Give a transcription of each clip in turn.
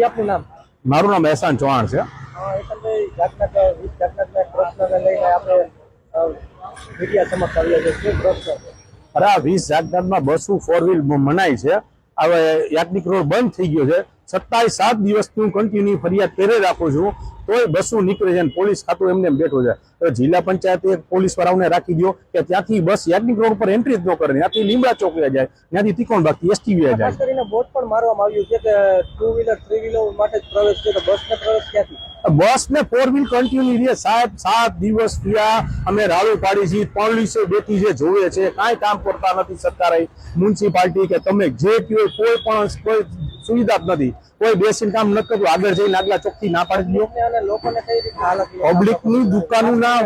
આપનું નામ? મારું નામ એહસાન ચૌહાણ છે. અરે આ વીસ જાગનાથમાં બસો ફોર વ્હીલ મનાય છે. હવે યાજ્ઞિક રોડ બંધ થઈ ગયો છે. સત્તાવીસ સાત દિવસ હું કન્ટિન્યુ ફરિયાદ કરે રાખું છું. તોય બસો નીકળે છે અને પોલીસ ખાતું એમને એમ બેઠું છે. જિલ્લા પંચાયતે પોલીસ વાળાઓને રાખી દો કે ત્યાંથી બસ યાજ્ઞિક રોડ પર એન્ટ્રી જ ન કરે ત્યાંથી લીમડા ચોક જાય ત્યાંથી ત્રિકોણ બાકી એસટી વ્યા જાય. કરીને બોર્ડ પણ મારવામાં આવ્યું છે કે ટુ વ્હીલર થ્રી વ્હીલર માટે જ પ્રવેશ છે તો બસને પ્રવેશ ક્યાંથી? બસ ને ફોર વ્હીલ કન્ટિન્યુ રે સાહેબ સાત દિવસ થયા અમે રાડું પાડી છીએ પોલીસે બેઠી છે જોવે છે કાંઈ કામ કરતા નથી સરકારે મ્યુનિસિપાલિટી કે તમે જે કહો કોઈ પણ કોઈ સુવિધા નથી. કોઈ બેસીને કામ ન કરતું, આગળ જઈને આગલા ચોખ્ખી ના પાડી દો. પબ્લિકની દુકાનોના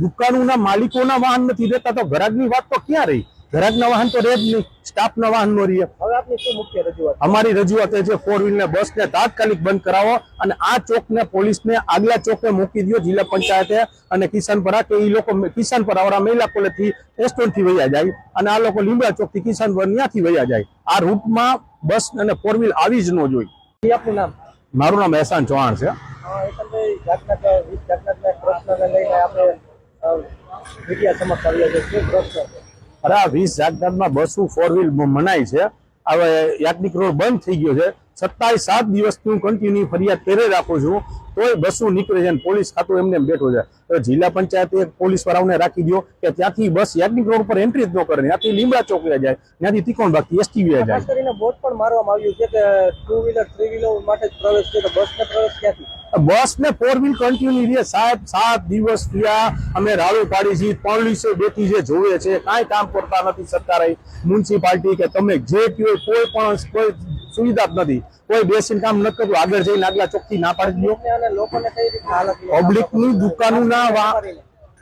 દુકાનોના માલિકોના વાહન નથી રહેતા, તો ગ્રાહકની વાત તો ક્યાં રહી? ગ્રાહકના વાહન તો રહે જ નહીં સ્ટાફના વાહન નો રહે હવે આપની શું મુખ્ય રજૂઆત? અમારી રજૂઆત છે ફોર વ્હીલ ને બસ ને તાત્કાલિક બંધ કરાવો અને આ ચોક ને પોલીસ ને આગલા ચોકે મૂકી દો જિલ્લા પંચાયતે અને કિશનપરા કે એ લોકો કિશનપરા વાળા મહિલા કોલેજથી એસ્ટોનથી વયા જાય અને આ લોકો લીંબા ચોકથી કિશનપર ત્યાંથી વયા જાય. આ રૂટમાં બસ અને ફોર વ્હીલ આવી જ ન જોઈ. આપનું નામ? મારું નામ એહસાન ચૌહાણ છે. આપણે મીડિયા સમક્ષ આવ્યા છે? અરે આ વીસ જાગદાદમાં બસો ફોર વ્હીલ મનાય છે. હવે યાજ્ઞિક રોડ બંધ થઈ ગયો છે. સત્તાવીસ સાત દિવસથી હું કન્ટિન્યુ ફરિયાદ કરે રાખું છું. તોય બસો નીકળે છે પોલીસ ખાતું એમને બેઠો છે. જિલ્લા પંચાયતે પોલીસ વાળાઓને રાખી દો કે ત્યાંથી બસ યાજ્ઞિક રોડ પર એન્ટ્રી જ ન કરે. ત્યાંથી લીમડા ચોક જાય. ત્યાંથી તિકોણ બાકી એસટી વ્યા જાય. બોર્ડ પણ મારવામાં આવ્યું છે કે ટુ વ્હીલર થ્રી વ્હીલર માટે જ પ્રવેશ છે તો બસને પ્રવેશ ક્યાંથી? બસ ને ફોર વ્હીલ કન્ટિન્યુ રહે સાહેબ સાત દિવસ થયા અમે રાડું પાડી છીએ પોલીસે બેઠી છે જોવે છે કાંઈ કામ કરતા નથી સરકારે. મ્યુનિસિપાલિટી કે તમે જે કયો કોઈ પણ કોઈ સુવિધા જ નથી. કોઈ બેસીને કામ ન કર્યું આગળ જઈને આગલા ચોખ્ખી ના પાડી દો. પબ્લિકની દુકાનોના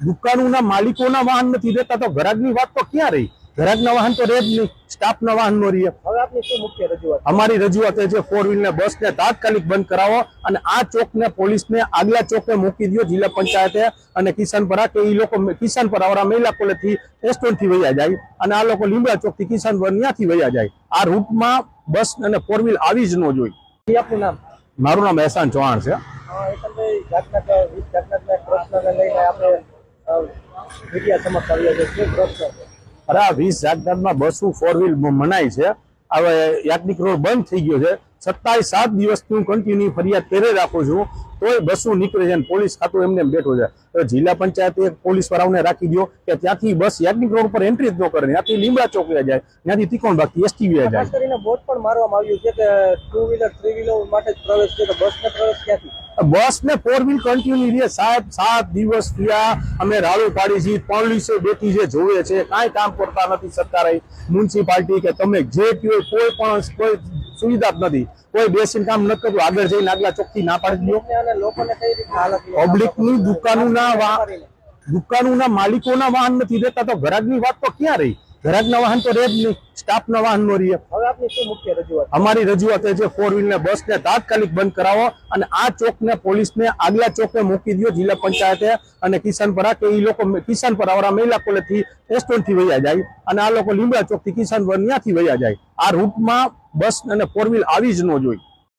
દુકાનોના માલિકોના વાહન નથી રહેતા તો ઘરાકની વાત તો ક્યાં રહી? ગ્રાહકના વાહન તો રહે જ નહીં સ્ટાફના વાહન નો રહે હવે આપની શું મુખ્ય રજૂઆત? અમારી રજૂઆત છે ફોર વ્હીલ ને બસ ને તાત્કાલિક બંધ કરાવો અને આ ચોક ને પોલીસ ને આગલા ચોકે મૂકી દો જિલ્લા પંચાયતે અને કિશનપરા કે એ લોકો કિશનપરા વાળા મહિલા કોલેજથી રેસ્ટોરન્ટથી વયા જાય અને આ લોકો લીંબા ચોકથી કિશનપર ત્યાંથી વયા જાય. આ રૂટમાં બસ અને ફોર વ્હીલ આવી જ ન જોઈ. આપનું નામ? મારું નામ એહસાન ચૌહાણ છે. આપણે મીડિયા સમક્ષ આવ્યા છે? અરે આ વીસ જાગદાદમાં બસો ફોર વ્હીલ મનાય છે. હવે યાજ્ઞિક રોડ બંધ થઈ ગયો છે. સત્તાવીસ સાત દિવસ હું કન્ટિન્યુ ફરિયાદ કરે રાખું છું તોય બસો નીકળે છે પોલીસ ખાતું એમને બેઠો છે. તો જિલ્લા પંચાયતે પોલીસ વાળાઓને રાખી દો કે ત્યાંથી બસ યાજ્ઞિક રોડ પર એન્ટ્રી જ ન કરે ત્યાંથી લીમડા ચોક વ્યા જાય ત્યાંથી ત્રિકોણ બાકી એસટી જાય. ખાસ કરીને બોર્ડ પણ મારવામાં આવ્યું છે કે ટુ વ્હીલર થ્રી વ્હીલર માટે જ પ્રવેશ છે તો બસને પ્રવેશ ક્યાંથી? બસ ને ફોર વ્હીલ કન્ટિન્યુ રે સાહેબ સાત દિવસ થયા અમે રાડું પાડી છીએ પોલીસે બેઠી છે જોવે છે કાંઈ કામ કરતા નથી સરકારે મ્યુનિસિપાલિટી કે તમે જે કયો કોઈ પણ કોઈ સુવિધા જ નથી. કોઈ બેસીને કામ ન કરતું આગળ જઈને આગલા ચોખ્ખી ના પાડી દો. પબ્લિકની દુકાનોના દુકાનોના માલિકોના વાહન નથી દેતા તો ગ્રાહકની વાત તો ક્યાં રહી? ગ્રાહકના વાહન તો રહે જ નહીં સ્ટાફના વાહન નો રહે હવે આપની શું મુખ્ય રજૂઆત? અમારી રજૂઆત છે ફોર વ્હીલ ને બસ ને તાત્કાલિક બંધ કરાવો અને આ ચોક ને પોલીસ ને આગલા ચોકે મૂકી દો જિલ્લા પંચાયતે અને કિશનપરા કે એ લોકો કિશનપરા વાળા મહિલા કોલેજથી રેસ્ટોરન્ટથી વયા જાય અને આ લોકો લીમડા ચોકથી કિશનપર ત્યાંથી વયા જાય. આ રૂટમાં બસ અને ફોર વ્હીલ આવી જ ન જોઈ.